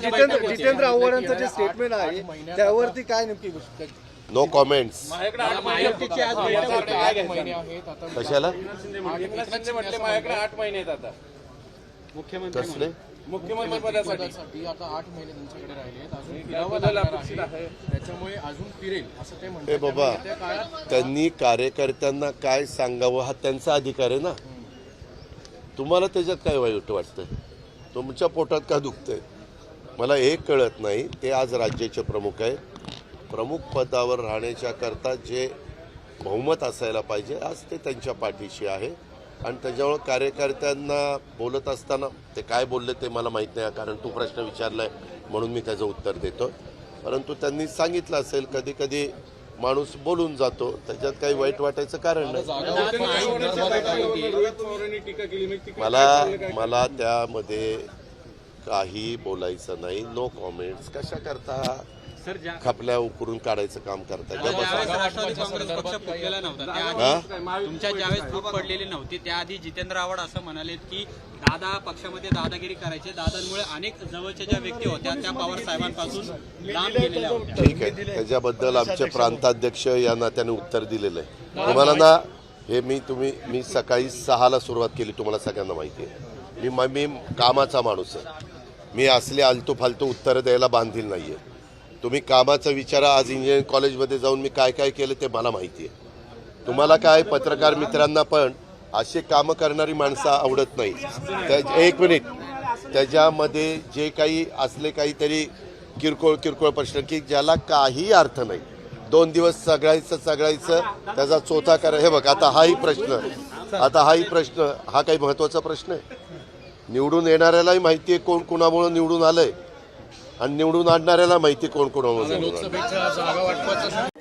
जितेंद्र जितेंद्र आव्हाडांचं जे स्टेटमेंट आहे त्यावरती काय नेमकी गोष्ट नो कॉमेंट्स कशाला? माझ्याकडे आठ महिने आहेत आता. कसले? मुख्यमंत्री पदासाठी. पदासाठी आता आठ महिने त्यांच्याकडे राहिले आहेत. अजून काय फिरावं बदल लागणार अपेक्षित आहे. आहे. त्याच्यामुळे अजून फिरेल असं ते म्हणतात. ए बाबा त्यांनी कार्यकर्त्यांना काय सांगावं हा त्यांचा अधिकार आहे ना? तुम्हाला त्याच्यात काय वाईट वाटतंय? तुमच्या पोटात का दुखतंय? मला एक कळत नाही ते आज राज्याचे प्रमुख आहे प्रमुख पदावर राहण्याच्या करता जे बहुमत असायला पाहिजे आज ते त्यांच्या पाठीशी आहे. आणि त्याच्यामुळं कार्यकर्त्यांना बोलत असताना ते काय बोलले ते मला माहीत नाही कारण तू प्रश्न विचारलाय म्हणून मी त्याचं उत्तर देतो परंतु त्यांनी सांगितलं असेल कधी कधी माणूस बोलून जातो त्याच्यात काही वाईट वाटायचं कारण नाही. मला मला त्यामध्ये काही बोलायचं नाही. नो कॉमेंट्स कशा करता? खपल्या उकरून काढायचं काम करता? तुमच्या ज्यावेळेस फूट पडलेली नव्हती त्याआधी जितेंद्र आव्हाड असं म्हणाले की दादा पक्षामध्ये दादागिरी करायचे. दादांमुळे अनेक जवळच्या ज्या व्यक्ती होत्या त्या पवार साहेबांपासून लांब गेलेल्या होत्या. ठीक आहे. त्याच्याबद्दल आमचे प्रांताध्यक्ष या नात्याने उत्तर दिलेलं आहे. तुम्हाला ना हे मी तुम्ही मी सकाळी सहाला सुरुवात केली तुम्हाला सगळ्यांना माहिती आहे. मी मी कामाचा माणूस आहे. मी असले आलतू फालतू उत्तरं द्यायला बांधील नाही आहे तुम्ही कामाचा विचारा आज इंजिनिअरिंग कॉलेजमध्ये जाऊन मी काय काय केलं ते मला माहिती आहे. तुम्हाला काय पत्रकार मित्रांना पण असे कामं करणारी माणसं आवडत नाही. त्या एक मिनिट त्याच्यामध्ये जे काही असले काहीतरी किरकोळ किरकोळ प्रश्न की ज्याला काही अर्थ नाही. दोन दिवस सगळायचं सगळायचं त्याचा चोथा करा. हे बघ आता हाही प्रश्न. आता हाही प्रश्न. हा काही महत्त्वाचा प्रश्न आहे. निवडून येणाऱ्यालाही माहिती आहे कोण कुणामुळं निवडून आलंय. आणि निवडून आणणाऱ्याला माहिती आहे कोण कुणामुळे